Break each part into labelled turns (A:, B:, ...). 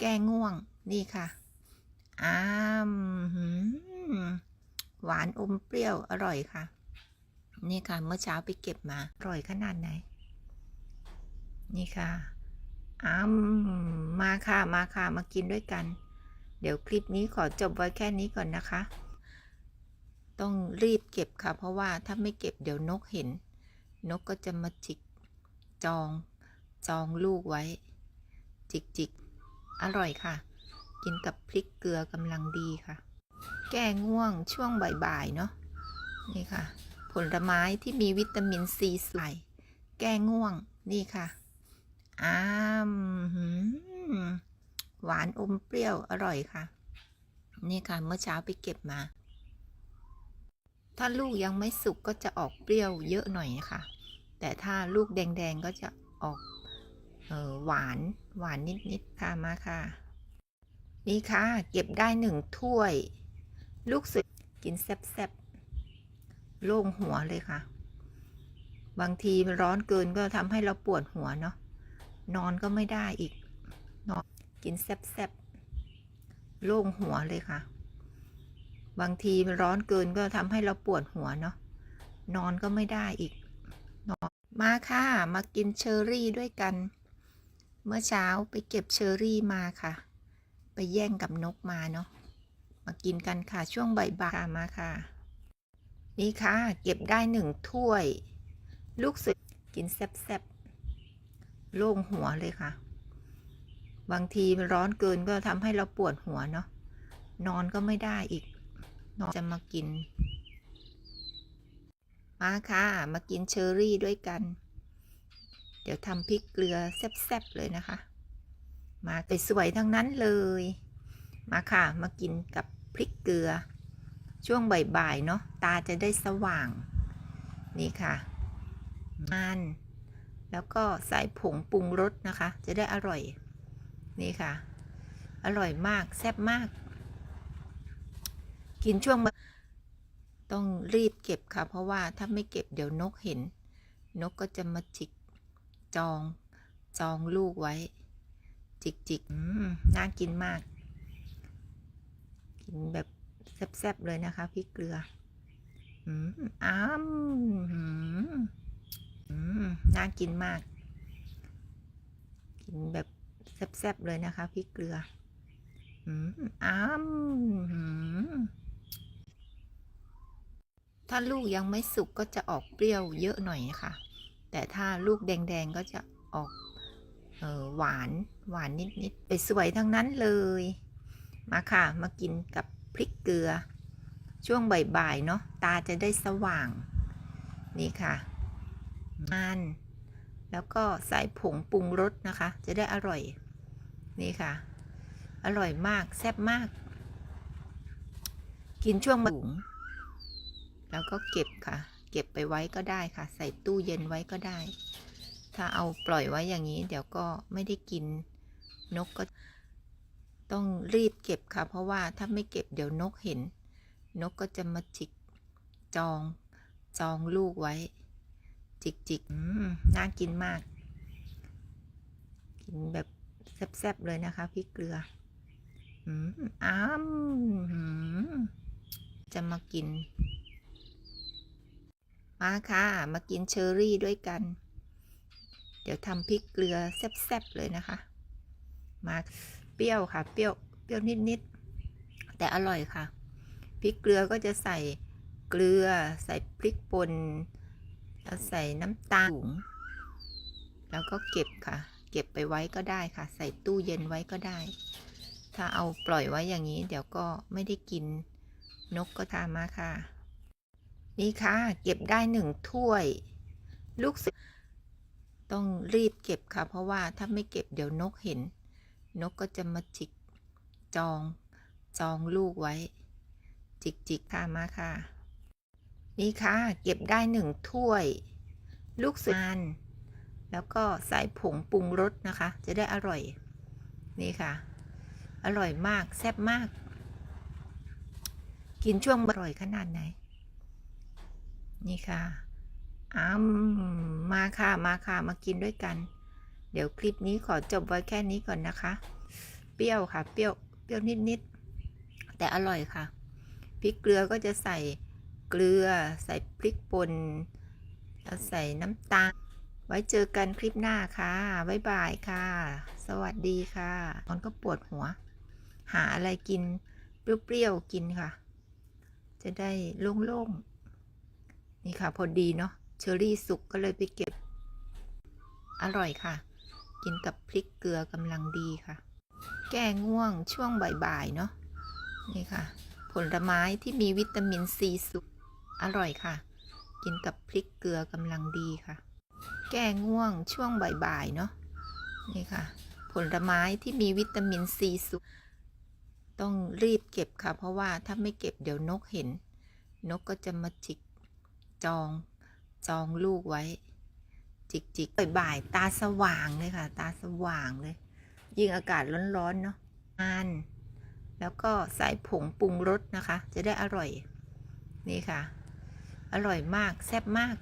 A: แก้ง่วงนี่ค่ะอ้ามหืมหวานอมเปรี้ยวอร่อยค่ะ นี่ค่ะ เมื่อเช้าไปเก็บมา อร่อยขนาดไหน นี่ค่ะอ้ามมาค่ะมาค่ะ มากินด้วยกัน เดี๋ยวคลิปนี้ขอจบไว้แค่นี้ก่อนนะคะ ต้องรีบเก็บค่ะ เพราะว่าถ้าไม่เก็บเดี๋ยวนกเห็น นกก็จะมาจิกจองจองลูกไว้ จิกจิก อร่อยค่ะ กินกับพริกเกลือกำลังดีค่ะ แก้ง่วงช่วงบ่ายๆเนาะนี่ค่ะ ผลไม้ที่มีวิตามินซีใส่แก้ง่วงนี่ค่ะอ้ามหวานอมเปรี้ยวอร่อยค่ะ นี่ค่ะเมื่อเช้าไปเก็บมา ถ้าลูกยังไม่สุกก็จะออกเปรี้ยวเยอะหน่อยนะคะแต่ถ้าลูกแดงๆก็จะออก เออหวานหวานนิดๆค่ะมาค่ะ นี่ค่ะ เก็บได้หนึ่งถ้วย ลูกสุดกินแซ่บๆโล่งหัวเลยค่ะ บางทีมันร้อนเกินก็ทำให้เราปวดหัวเนาะนอนก็ไม่ได้อีกนอนกินแซ่บๆโล่งหัวเลยค่ะ บางทีมันร้อนเกินก็ทำให้เราปวดหัวเนาะนอนก็ไม่ได้อีกนอนมาค่ะ มากินเชอร์รี่ด้วยกัน เมื่อเช้าไปเก็บเชอร์รี่มาค่ะ ไปแย่งกับนกมาเนาะ มากินกันค่ะช่วงบ่ายๆมาค่ะ นี่ค่ะ เก็บได้หนึ่งถ้วย ลูกสุดกินแซ่บๆโล่งหัวเลยค่ะ บางทีร้อนเกินก็ทำให้เราปวดหัวเนาะ นอนก็ไม่ได้อีก นอนจะมากิน มาค่ะ มากินเชอร์รี่ด้วยกัน เดี๋ยวทำพริกเกลือแซ่บๆเลยนะคะ มาไปสวยทั้งนั้นเลย มาค่ะ มากินกับพริกเกลือ ช่วงบ่ายๆเนาะตาจะได้สว่าง นี่ค่ะมันแล้วก็ใส่ผงปรุงรสนะคะ จะได้อร่อย นี่ค่ะ อร่อยมากแซ่บมาก กินช่วงต้องรีบเก็บค่ะ เพราะว่าถ้าไม่เก็บเดี๋ยวนกเห็น นกก็จะมาจิก จอง จองลูกไว้ จิกจิกน่ากินมาก กินแบบแซ่บๆเลยนะคะพริกเกลือ อืมอ้ามอืมอืมน่ากินมาก กินแบบแซ่บๆเลยนะคะพริกเกลือ อืมอ้ามอืมถ้าลูกยังไม่สุกก็จะออกเปรี้ยวเยอะหน่อยนะคะ แต่ถ้าลูกแดง ๆ ก็จะออกออหวานหวานนิดๆไปสวยทั้งนั้นเลย มาค่ะ มากินกับพริกเกลือ ช่วงบ่ายๆเนาะตาจะได้สว่าง นี่ค่ะมันแล้วก็ใส่ผงปรุงรสนะคะ จะได้อร่อย นี่ค่ะ อร่อยมากแซ่บมาก กินช่วงบุ๋งแล้วก็เก็บค่ะ เก็บไปไว้ก็ได้ค่ะ ใส่ตู้เย็นไว้ก็ได้ ถ้าเอาปล่อยไว้อย่างนี้ เดี๋ยวก็ไม่ได้กินนกก็ต้องรีบเก็บค่ะ เพราะว่าถ้าไม่เก็บเดี๋ยวนกเห็น นกก็จะมาจิกจองจองลูกไว้ จิกจิกน่ากินมาก กินแบบแซ่บๆเลยนะคะพริกเกลืออืมอ้ามจะมากิน มาค่ะ มากินเชอร์รี่ด้วยกัน เดี๋ยวทำพริกเกลือแซ่บๆเลยนะคะ มาเปรี้ยวค่ะ เปรี้ยว เปรี้ยวนิดๆ แต่อร่อยค่ะ พริกเกลือก็จะใส่เกลือ ใส่พริกป่นแล้วใส่น้ำตาลแล้วก็เก็บค่ะ เก็บไปไว้ก็ได้ค่ะ ใส่ตู้เย็นไว้ก็ได้ ถ้าเอาปล่อยไว้อย่างนี้ เดี๋ยวก็ไม่ได้กินนกก็ทามาค่ะ นี่ค่ะ เก็บได้หนึ่งถ้วย ลูกสุดต้องรีบเก็บค่ะ เพราะว่าถ้าไม่เก็บเดี๋ยวนกเห็น นกก็จะมาจิกจองจองลูกไว้ จิกจิกค่ะมาค่ะ นี่ค่ะ เก็บได้หนึ่งถ้วย ลูกสุนแล้วก็ใส่ผงปรุงรสนะคะ จะได้อร่อย นี่ค่ะ อร่อยมากแซ่บมาก กินช่วงอร่อยขนาดไหน นี่ค่ะอ้ามมาค่ะ มาค่ะ มากินด้วยกัน เดี๋ยวคลิปนี้ขอจบไว้แค่นี้ก่อนนะคะ เปรี้ยวค่ะ เปรี้ยว เปรี้ยวนิดๆ แต่อร่อยค่ะ พริกเกลือก็จะใส่เกลือ ใส่พริกป่นแล้วใส่น้ำตาล ไว้เจอกันคลิปหน้าค่ะ บ๊ายบายค่ะ สวัสดีค่ะมันก็ปวดหัว หาอะไรกิน เปรี้ยวๆ กินค่ะ จะได้โล่งๆ นี่ค่ะ พอดีเนาะเชอรี่สุกก็เลยไปเก็บ อร่อยค่ะ กินกับพริกเกลือกำลังดีค่ะ แก้ง่วงช่วงบ่ายๆเนาะนี่ค่ะ ผลไม้ที่มีวิตามินซีสูงอร่อยค่ะ กินกับพริกเกลือกำลังดีค่ะ แก้ง่วงช่วงบ่ายๆเนาะนี่ค่ะ ผลไม้ที่มีวิตามินซีสูงต้องรีบเก็บค่ะ เพราะว่าถ้าไม่เก็บเดี๋ยวนกเห็น นกก็จะมาจิก จองจองลูกไว้ จิกจิกบ่ายตาสว่างเลยค่ะ ตาสว่างเลย ยิ่งอากาศร้อนๆเนาะทานแล้วก็ใส่ผงปรุงรสนะคะ จะได้อร่อย นี่ค่ะ อร่อยมากแซ่บมาก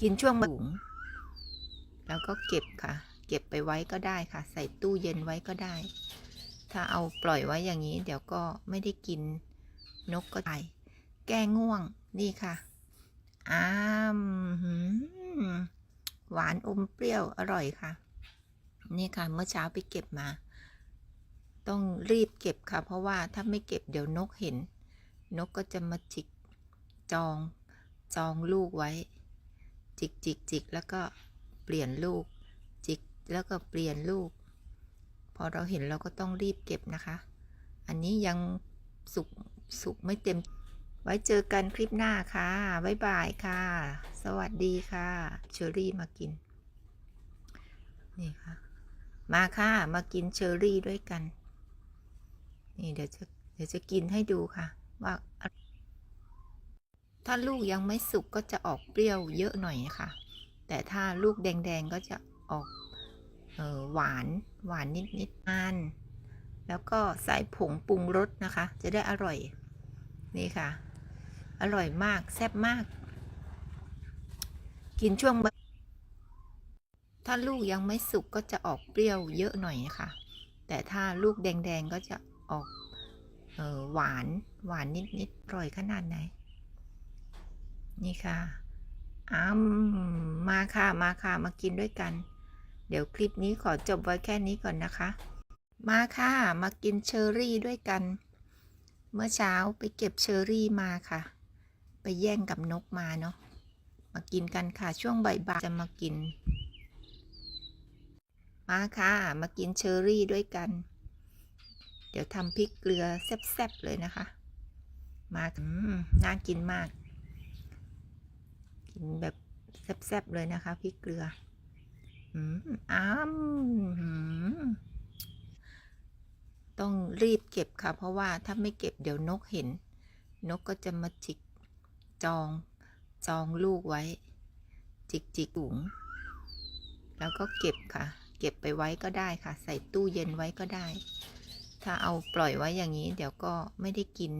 A: กินช่วงบุ๋งแล้วก็เก็บค่ะ เก็บไปไว้ก็ได้ค่ะ ใส่ตู้เย็นไว้ก็ได้ ถ้าเอาปล่อยไว้อย่างนี้ เดี๋ยวก็ไม่ได้กินนกก็ตาย แก้ง่วง นี่ค่ะอ้ามหืมหวานอมเปรี้ยวอร่อยค่ะ นี่ค่ะ เมื่อเช้าไปเก็บมา ต้องรีบเก็บค่ะ เพราะว่าถ้าไม่เก็บเดี๋ยวนกเห็น นกก็จะมาจิกจองจองลูกไว้ จิกจิกจิกแล้วก็เปลี่ยนลูก จิกแล้วก็เปลี่ยนลูก พอเราเห็นเราก็ต้องรีบเก็บนะคะ อันนี้ยังสุกสุกไม่เต็ม ไว้เจอกันคลิปหน้าค่ะ บ๊ายบายค่ะ สวัสดีค่ะเชอรี่มากิน นี่ค่ะ มาค่ะ มากินเชอรี่ด้วยกัน นี่เดี๋ยวจะเดี๋ยวจะกินให้ดูค่ะ ว่า ถ้าลูกยังไม่สุกก็จะออกเปรี้ยวเยอะหน่อยค่ะ แต่ถ้าลูกแดง ๆ ก็จะออกออหวานหวานนิดๆอันแล้วก็ใส่ผงปรุงรสนะคะ จะได้อร่อย นี่ค่ะ อร่อยมาก แซ่บมาก กินช่วง ถ้าลูกยังไม่สุกก็จะออกเปรี้ยวเยอะหน่อยค่ะ แต่ถ้าลูกแดง ๆ ก็จะออกออหวานหวานนิดๆอร่อยขนาดไหน นี่ค่ะอ้ามมาค่ะ มาค่ะ มากินด้วยกัน เดี๋ยวคลิปนี้ขอจบไว้แค่นี้ก่อนนะคะ มาค่ะ มากินเชอรี่ด้วยกัน เมื่อเช้าไปเก็บเชอรี่มาค่ะ ไปแย่งกับนกมาเนาะมากินกันค่ะช่วงบ่ายๆจะมากิน มาค่ะ มากินเชอรี่ด้วยกัน เดี๋ยวทำพริกเกลือแซ่บๆเลยนะคะ มาอืมน่ากินมาก กินแบบแซ่บๆเลยนะคะพริกเกลืออืมอ้ามหืมต้องรีบเก็บค่ะ เพราะว่าถ้าไม่เก็บเดี๋ยวนกเห็น นกก็จะมาจิก จองจองลูกไว้ จิกจิกถุง แล้วก็เก็บค่ะ เก็บไปไว้ก็ได้ค่ะ ใส่ตู้เย็นไว้ก็ได้ ถ้าเอาปล่อยไว้อย่างนี้ เดี๋ยวก็ไม่ได้กิน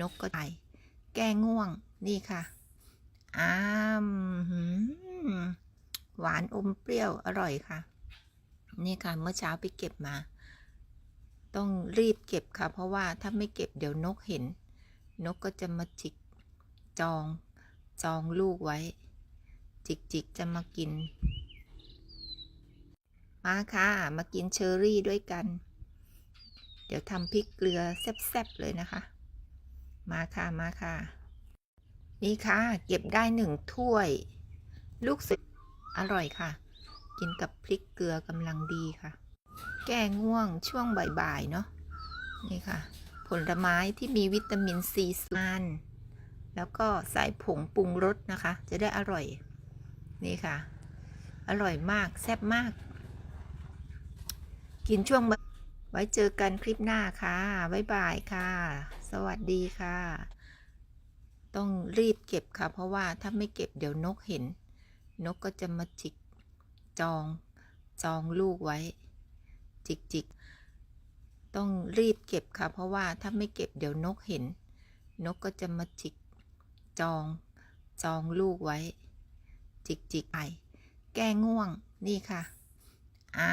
A: นกก็ตายแก้ง่วงนี่ค่ะอ้ามหืมหวานอมเปรี้ยวอร่อยค่ะ นี่ค่ะเมื่อเช้าไปเก็บมา ต้องรีบเก็บค่ะ เพราะว่าถ้าไม่เก็บเดี๋ยวนกเห็น นกก็จะมาจิก จอง จองลูกไว้ จิกจิกจะมากิน มาค่ะ มากินเชอรี่ด้วยกัน เดี๋ยวทำพริกเกลือแซ่บๆเลยนะคะ มาค่ะ มาค่ะ นี่ค่ะ เก็บได้หนึ่งถ้วย ลูกสุดอร่อยค่ะ กินกับพริกเกลือกำลังดีค่ะ แก้ง่วงช่วงบ่ายๆเนาะนี่ค่ะ ผลไม้ที่มีวิตามินซีสูง แล้วก็ใส่ผงปรุงรสนะคะ จะได้อร่อย นี่ค่ะ อร่อยมาก แซ่บมาก กินช่วงไว้เจอกันคลิปหน้าค่ะ บ๊ายบายค่ะ สวัสดีค่ะ ต้องรีบเก็บค่ะ เพราะว่าถ้าไม่เก็บเดี๋ยวนกเห็น นกก็จะมาจิกจอง จองลูกไว้ จิกจิกต้องรีบเก็บค่ะ เพราะว่าถ้าไม่เก็บเดี๋ยวนกเห็น นกก็จะมาจิก จอง จองลูกไว้ จิกจิกไป แก้ง่วงนี่ค่ะ อ่า